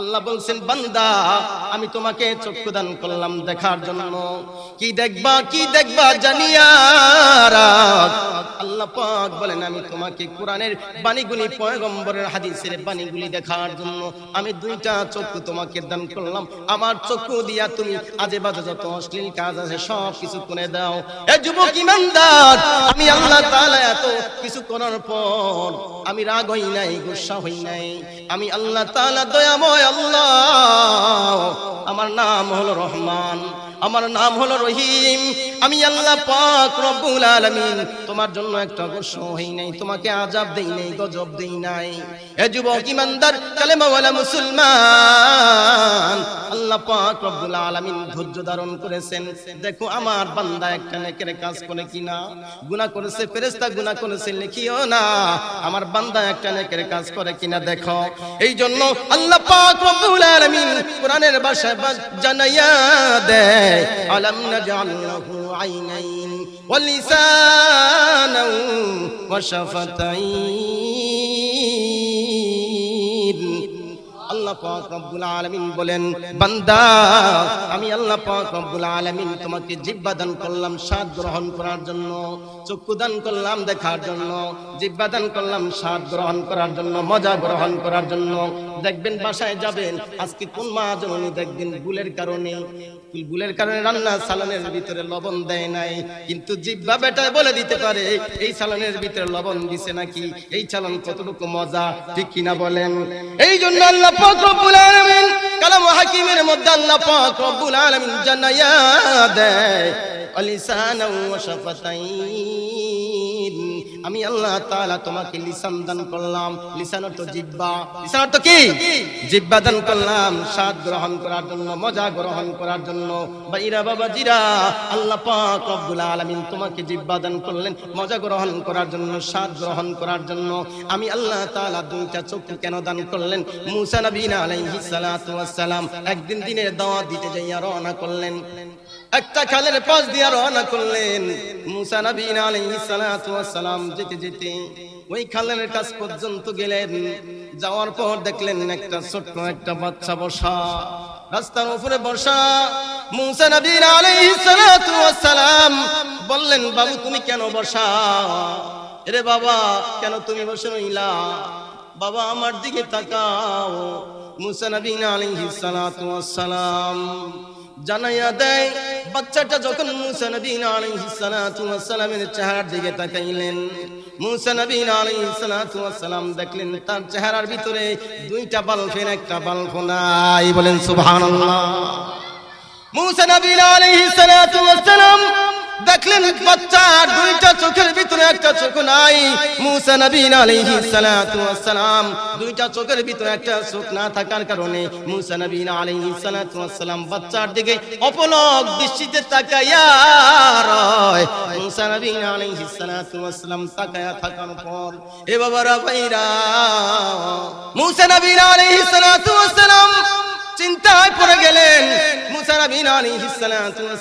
আল্লাহ বলছেন, বান্দা, আমি তোমাকে চক্ষু দান করলাম দেখার জন্য। কি দেখবা কি দেখবা জানিয়া আল্লাহ পাক বলেন, আমি তোমাকে কোরআনের বাণীগুলি, পয়গম্বরের হাদিসের বাণীগুলি দেখার জন্য আমি দুইটা চক্ষু তোমাকে দান করলাম। আমার চক্ষু দিয়া তুমি আজে বাজে যত অশ্লীল কাজ আছে, সব কিছু করে দাও। এ যুবক ইমানদার, আমি আল্লাহ তাআলা এত কিছু করার পর আমি রাগ হই নাই, গুসা হই নাই। আমি আল্লাহ তাআলা দয়াময় আল্লাহ। আমার নাম হলো রহমান, আমার নাম হলো রহিম। আমি আল্লাহ পাক রব্বুল আলামিন। তোমার জন্য একটা গোস্ব হই নাই, তোমাকে আজাব দেই নাই, গজব দেই নাই। এ যুবক ইমানদার কালেমা ওয়ালা মুসলমান। আমার বান্দা একটা নেকের কাজ করে কিনা? দেখো। এই জন্য আল্লাহ পাক রব্বুল আলামিন কোরআনের ভাষায় জানাইয়া দেয়, আলাম নাজআল লাহু আইনাইন ওয়া লিসানান ওয়া করার জন্য দান করলাম দেখার জন্য করলাম করার জন্য, মজা গ্রহণ করার জন্য। দেখবেন বাসায় যাবেন, আজকে কোন মা জননী দেখবেন ভুলের কারণে ভুলের কারণে রান্না সালানের ভিতরে লবণ দেয় নাই, কিন্তু জিব্বা বেটায় বলে দিতে পারে, এই সালানের ভিতরে লবণ দিছে নাকি, এই চালান কতটুকু মজা, ঠিক কিনা বলেন? এই জন্য আল্লাহ রব্বুল আলামিন কালাম হাকিমের মধ্যে আল্লাহ পাক রব্বুল আলামিন জানায়া দেয় অলিসানা ওয়া শাফাতাইন। আমি আল্লাহ তাআলা তোমাকে লিসান দান করলাম। লিসান অর্থ জিব্বা লিসান অর্থ কি? জিব্বা দান করলাম স্বাদ গ্রহণ করার জন্য মজা গ্রহণ করার জন্য। বাইরা বাবা জিরা আল্লাহ পাক রব্বুল আলামিন তোমাকে জিব্বা দান করলেন মজা গ্রহণ করার জন্য স্বাদ গ্রহণ করার জন্য। আমি আল্লাহ তাআলা দুইটা চক্ষু কেন দান করলেন? মুসা নবীনা আলাইহিস সালাতু ওয়াস সালাম একদিন দিনের দাওয়াত দিতে যাইয়া রওনা করলেন। একটা খালের পাশ দিয়া রওনা করলেন। মুসা নবীন আলাইহিস সালাতু ওয়াস সালাম যেতে যেতে ওই খালের কাছ পর্যন্ত গেলেন। যাওয়ার পর দেখলেন একটা ছোট্ট একটা বাচ্চা বসা, রাস্তার উপরে বসা। মুসা ওয়াস সালাম বললেন, বাবু, তুমি কেন বসা? এরে বাবা, কেন তুমি বসে রইলা? বাবা, আমার দিকে তাকাও। মুসা নবীন আলাইহিস সালাম জানাইয়া দেয়, বাচ্চাটা যখন মুসা নবীন আলাইহিস সালাতু ওয়াস সালামের চেহারার দিকে তাকাইলেন, মুসা নবীন আলাইহিস সালাতু ওয়াস সালাম দেখলেন তার চেহারার ভিতরে দুইটা বাল্বের একটা বাল্ব নাই। বলেন, সুবহানাল্লাহ। মুসা নবীন আলাইহিস সালাতু ওয়াস সালাম দেখলেন বাচ্চার দুইটা চোখের ভিতরে একটা চোখ নাই। মুসা নবীন আলাইহিস সালাতু ওয়াস সালাম দুইটা চোখের ভিতরে একটা চোখ না থাকার কারণে মুসা নবীন আলাইহিস সালাতু ওয়াস সালাম বাচ্চার দিকে অপলক দৃষ্টিতে তাকাইয়া রয়। মুসা নবীন আলাইহিস সালাতু ওয়াস সালাম তাকায়া থাকার পর, এ বাবারা ভাইরা, মুসা নবীন আলাইহিস সালাতু ওয়াস সালাম চিন্তায় পড়ে গেলেন। মুসা নবীন আলাইহিস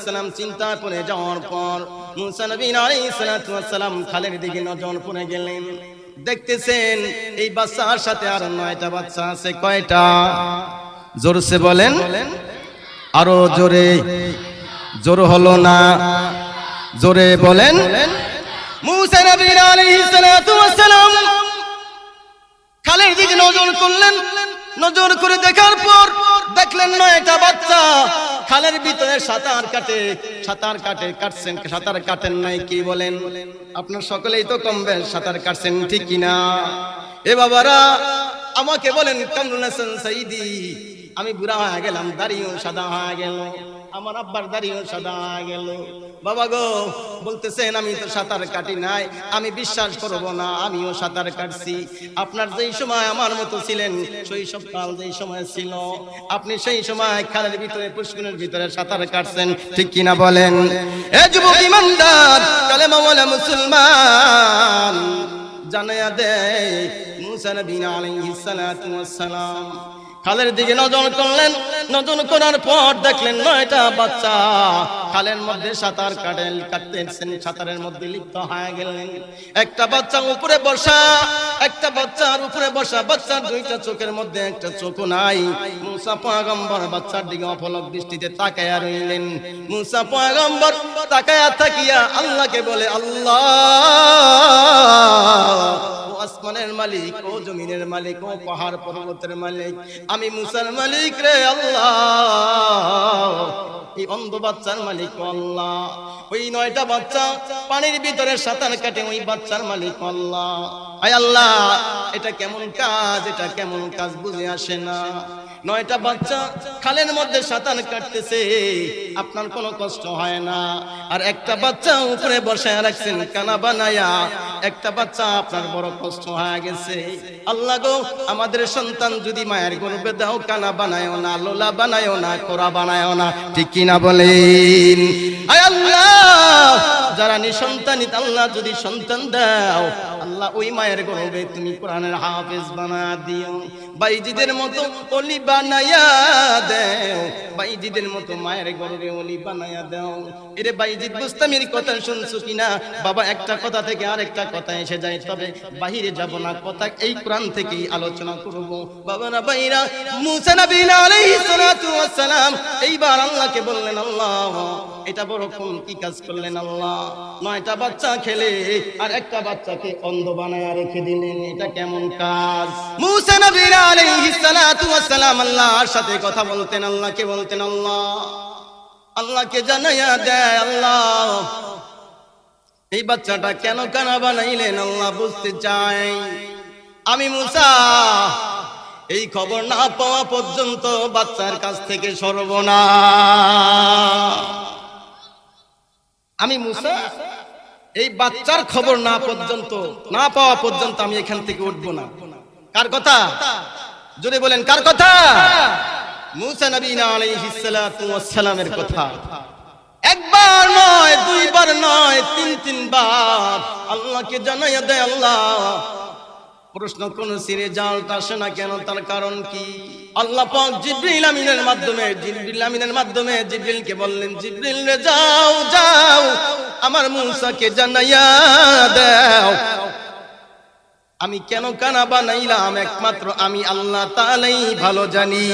সালাম চিন্তায় পড়ে যাওয়ার পর মুসা নবীন আলাইহিস সালাম খালের দিকে নজর পড়ে গেলেন। দেখতেছেন এই বাচ্চার সাথে আর নয়টা বাচ্চা আছে, কয়টা? জোরসে বলেন। আরও জোরে। জোর হলো না। জোরে বলেন। মুসা নবীন আলাইহিস সালাম খালের দিকে নজর করলেন। নজর করে দেখার পর দেখলেন না নয়টা বাচ্চা। খালের ভিতরে সাঁতার কাটে সাঁতার কাটে, কাটছেন, সাঁতার কাটেন নাই, কি বলেন? আপনার সকলেই তো কমবেন সাঁতার কাটছেন, ঠিক কিনা? এ বাবারা, আমাকে বলেন, কামরুল হাসান সাইদি আমি বুড়া হয়ে গেলাম দাঁড়িয়েও সাদা হয়ে গেল। আমার আব্বার দাড়িও সাদা গেল। বাবা গো, বলতেছেন, আমি তো সাঁতার কাটি নাই, আমি বিশ্বাস করব না, আমিও সাঁতার কাটছি। আপনার যেই সময় আমার মতো ছিলেন শৈশব কাল যেই সময় ছিল, আপনি সেই সময় খালের ভিতরে পুষ্কুনের ভিতরে সাঁতার কাটছেন, ঠিক কিনা বলেন? এ যুবক ইমানদার, কালেমা বলে মুসলমান জানায়া দেয়, মুসা আলাইহিস সালাতু ওয়াস সালাম খালের দিকে নজর করলেন, নজর করার পর দেখলেন নয়টা বাচ্চা। খালের মধ্যে সাঁতার কাটেন কাটতেছেন সাঁতারের মধ্যে লিপ্ত হয়ে গেলেন। একটা বাচ্চা উপরে বসা, একটা বাচ্চার উপরে বসা, বাচ্চার দুইটা চোখের মধ্যে একটা চোখ নাই। মুসা পয়গম্বর বাচ্চার দিকে অপলক দৃষ্টিতে তাকায়া রইলেন। মুসা পয়গম্বর তাকায়া থাকিয়া আল্লাহকে বলে, আল্লাহ আসমানের মালিক, ও জমিনের মালিক, ও পাহাড় পর্বতের মালিক। আমি মুসার মালিক রে আল্লাহ। এই অন্ধ বাচ্চার মালিক আল্লাহ। ওই নয়টা বাচ্চা পানির ভিতরে সাঁতার কাটে, ওই বাচ্চার মালিক আল্লাহ। আয় আল্লাহ, এটা কেমন কাজ, এটা কেমন কাজ বুঝে আসে না। নয়টা বাচ্চা খালের মধ্যে সাঁতার কাটতেছে। আপনার কোনো কষ্ট হয় না। আর একটা বাচ্চা উপরে বসে রাখছেন, কানা বানায়া। একটা বাচ্চা আপনার বড় কষ্ট হয়ে গেছে। আল্লাহ গো, আমাদের সন্তান যদি মায়ের গর্ভে দাও, কানা বানায়ও না, লোলা বানায়ও না, কোরা বানায়ও না। ঠিক কিনা বলেন? আয় আল্লাহ! যারা নিঃসন্তানিত আল্লাহ যদি সন্তান দাও, আল্লাহ ওই মায়ের গর্ভে তুমি কোরআনের হাফেজ বানা দিও। বাইজিদের মতো অলি বানায়া দেও, বাইজিদের মতো মায়ের গর্ভে অলি বানায়া দাও। এরে বাইজিদ বুস্তামির কথা শুনছো কিনা? বাবা, একটা কথা থেকে আরেকটা কথা এসে যায়, তবে বাহিরে যাব না, কথা এই কোরআন থেকেই আলোচনা করব। বাবা না বাইরা মুসা নবী আলাইহিস সালাতু ওয়াস সালাম, এইবার আল্লাহকে বললেন, আল্লাহ এটা বড় কোন কি কাজ করলেন আল্লাহ? নয়টা বাচ্চা খেলে আর একটা বাচ্চাকে অন্ধ বানায় রেখে দিলেন, এটা কেমন কাজ? মুসা আল্লাহর সাথে কথা বলতেন, আল্লাহকে বলতেন, আল্লাহ, আল্লাহকে জানাইয়া দেয়, আল্লাহ, এই বাচ্চাটা কেন কানা বানাইলেন, আল্লাহ বুঝতে চাই। আমি মুসা, এই খবর না পাওয়া পর্যন্ত বাচ্চার কাছ থেকে সর্বনা আমি মুসা, এই বাচ্চার খবর না পর্যন্ত, না পাওয়া পর্যন্ত আমি এখান থেকে উঠবো না। কার কথা? যদি বলেন, কার কথা? মুসা নবীনা আলাইহিস কথা। একবার নয়, দুইবার নয়, তিন, তিনবার। আল্লাহকে জানাইয়া দেয় আল্লাহ, প্রশ্ন কোন সিরে জালটা আসে না কেন? তার কারণ কি? আল্লাহ পাক জিব্রিল আমিনের মাধ্যমে, জিব্রিল আমিনের মাধ্যমে জিব্রিলকে বললেন, জিব্রিল রে যাও যাও। আমার মুসাকে জানাইয়া দাও। আমি কেন কানা বানাইলাম? একমাত্র আমি আল্লাহ তাআলাই ভালো জানি।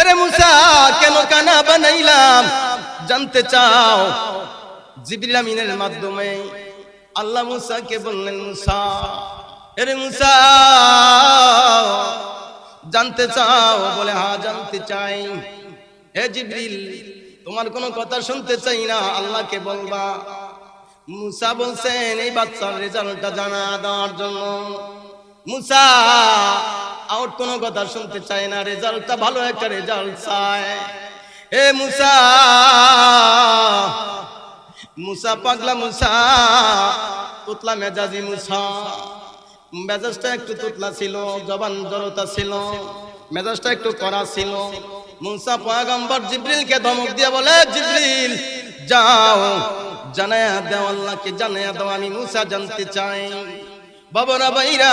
আরে মুসা, কেন কানা বানাইলাম? জানতে চাও? জিবরিল আমিনের মাধ্যমে আল্লাহ মুসাকে বললেন, মুসা, আরে মুসা, জানতে চাও? বলে হ্যাঁ জানতে চাই। হে জিবরিল তোমার কোনো কথা শুনতে চাই না, আল্লাহকে বলবা। মুসা বলছেন, এই বাচ্চার রেজাল্টটা জানা দেওয়ার জন্য। মুসা আউট কোনো কথা শুনতে চায় না, রেজাল্টটা ভালো একটা রেজাল্ট চায় এ মুসা মুসা পাগলা মুসা, তুতলা মেজাজি মুসা। মেজাজটা একটু তুতলা ছিল, জবান জড়তা ছিল, মেজাজটা একটু করা ছিল। মুসা পয়গম্বর জিব্রিলকে ধমক দিয়ে বলে, জিব্রিল, যাও, জানায়া দাও আল্লাহকে, জানায়া দাও, আমি মুসা জানতে চাই। বাবারা বাইরা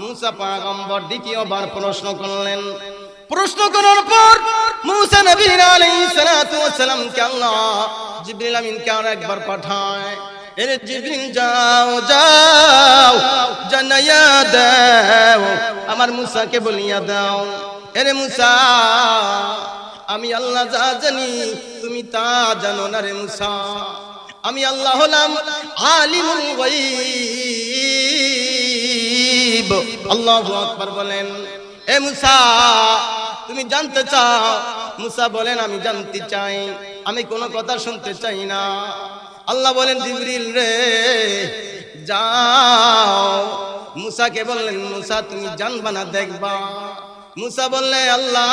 মুসা পয়গম্বর দ্বিতীয়বার প্রশ্ন করলেন। প্রশ্ন করার পর মুসা নবী আলাইহিস সালাতু ওয়াস সালাম কে আল্লাহ জিবরিল আমিন কে আর একবার পাঠায়। এরে জিবরিল, যাও যাও জানাইয়া দাও, আমার মুসাকে বলিয়া দাও। এরে মুসা, আমি আল্লাহ যা জানি, তুমি তা জানো না রে মুসা। আমি আল্লাহ হলাম গায়ব। আল্লাহু আকবার বলেন, এ মুসা, তুমি জানতে চাও? মুসা বলেন, আমি জানতে চাই, আমি কোনো কথা শুনতে চাই না। আল্লাহ বলেন, জিবরিল রে, যাও। মুসাকে বললেন, মুসা, তুমি জানবা না, দেখবা। মুসা বললে, আল্লাহ,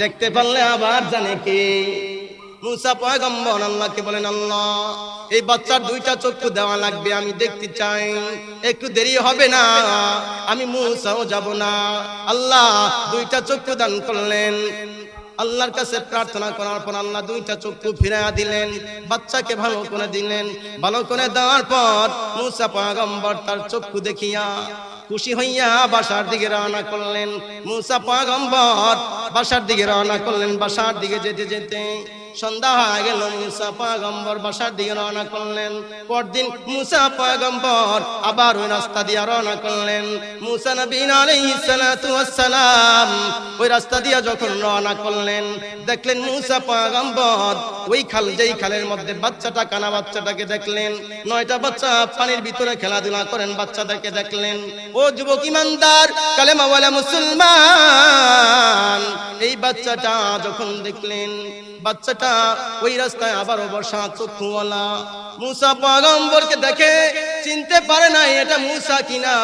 দেখতে পারলে আবার জানে কে? মুসা পয়গম্বর আল্লাহকে বলেন, আল্লাহ, এই বাচ্চার দুইটা চক্ষু দেওয়া লাগবে, আমি দেখতে চাই। একটু দেরি হবে না, আমি মুসাও যাব না। আল্লাহ দুইটা চক্ষু দান করলেন। আল্লাহর কাছে প্রার্থনা করার পর আল্লাহ দুইটা চক্ষু ফিরাইয়া দিলেন, বাচ্চাকে ভালো করে দিলেন। ভালো করে দেওয়ার পর মুসা পয়গম্বর তার চক্ষু দেখিয়া খুশি হইয়া বাসার দিকে রওনা করলেন। মুসা পাগম্বর, বাসার দিকে রওনা করলেন, বাসার দিকে যেতে যেতে। সন্ধ্যা হয়ে গেল, মুসা পয়গম্বর বাসার দিকে রওনা করলেন। পরদিন মুসা পয়গম্বর আবার ওই রাস্তা দিয়ে রওনা করলেন। মুসা নবীন ওয়াসসালাম ওই রাস্তা দিয়ে যখন রওনা করলেন, দেখলেন মুসা পয়গম্বর ওই খাল যেই খালের মধ্যে বাচ্চাটা, কানা বাচ্চাটাকে দেখলেন। নয়টা বাচ্চা পানির ভিতরে খেলাধুলা করেন বাচ্চাদেরকে দেখলেন। ও যুবক ইমানদার, কালেমা ওয়ালা মুসলমান, এই বাচ্চাটা যখন দেখলেন বাচ্চাটা ওই রাস্তায় আবারও বসা চক্ষুওয়ালা। মুসা পয়গম্বরকে দেখে চিনতে পারে না এটা মুসা কিনা।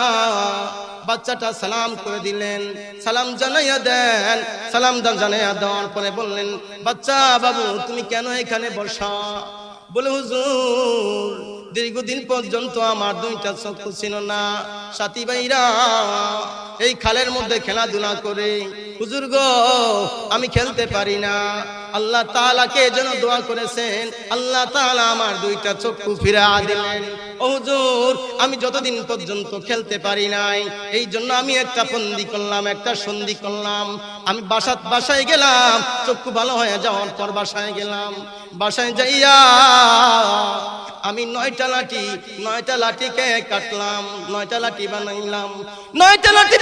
বাচ্চাটা সালাম করে দিলেন, সালাম জানাইয়া দেন, সালাম দান জানাইয়া দেওয়ার পরে বললেন, বাচ্চা বাবু, তুমি কেন এখানে বসা? বলে, হুজুর, দীর্ঘদিন পর্যন্ত আমার দুইটা চক্ষু ছিল না। সাথী ভাইরা এই খালের মধ্যে খেলাধুলা করে, হুজুর গো, আমি খেলতে পারি না। আল্লাহ তালাকে যেন দোয়া করেছেন, আল্লাহ তাআলা আমার দুইটা চক্ষু ফিরা দিলেন। আমি যতদিন পর্যন্ত খেলতে পারি নাই, এই জন্য আমি একটা ফন্দি করলাম, একটা সন্ধি করলাম। আমি বাসাত বাসায় গেলাম, চক্ষু ভালো হয়ে যাওয়ার পর বাসায় গেলাম। বাসায় যাইয়া আমি নয়টা লাঠি, নয়টা লাঠিকে কাটলাম, নয়টা লাঠি বানাইলাম। নয়টা লাঠি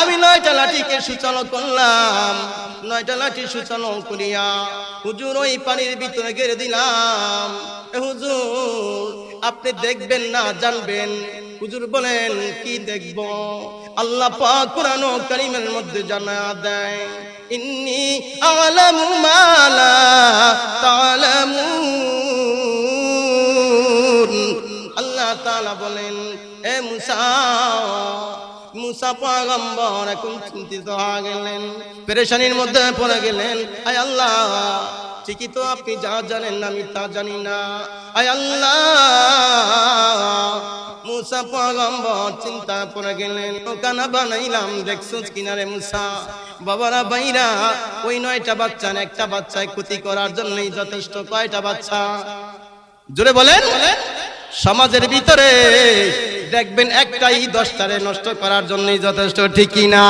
আমি নয়টা লাঠিকে সূচনা করলাম। নয়টা লাঠি সূচনা করিয়া হুজুর ওই পানির ভিতরে গেড়ে দিলাম। হুজুর, আপনি দেখবেন না, জানবেন। হুজুর বলেন, কি দেখব? আল্লাহ পাক কোরআন কারিমের মধ্যে জানা দেয়, ইন্নি আলামু মালা তালামুন। আল্লাহ তাআলা বলেন, এ মুসা মুসা পয়গম্বর এখন চিন্তিত হয়ে গেলেন, পেরেশানির মধ্যে পড়ে গেলেন। আয় আল্লাহ, ঠিকই তো আপনি যা জানেন, আমি তা জানি না। আয় আল্লাহ, মুসা পয়গম্বর চিন্তা পড়ে গেলেন ওখানা বানাইলাম, দেখছ কিনারে মুসা? বাবারা বাইরা ওই নয়টা বাচ্চা একটা বাচ্চায় ক্ষতি করার জন্যই যথেষ্ট কয়টা বাচ্চা? জোরে বলেন, সমাজের ভিতরে দেখবেন একটাই দশটারে নষ্ট করার জন্যই যথেষ্ট ঠিকই না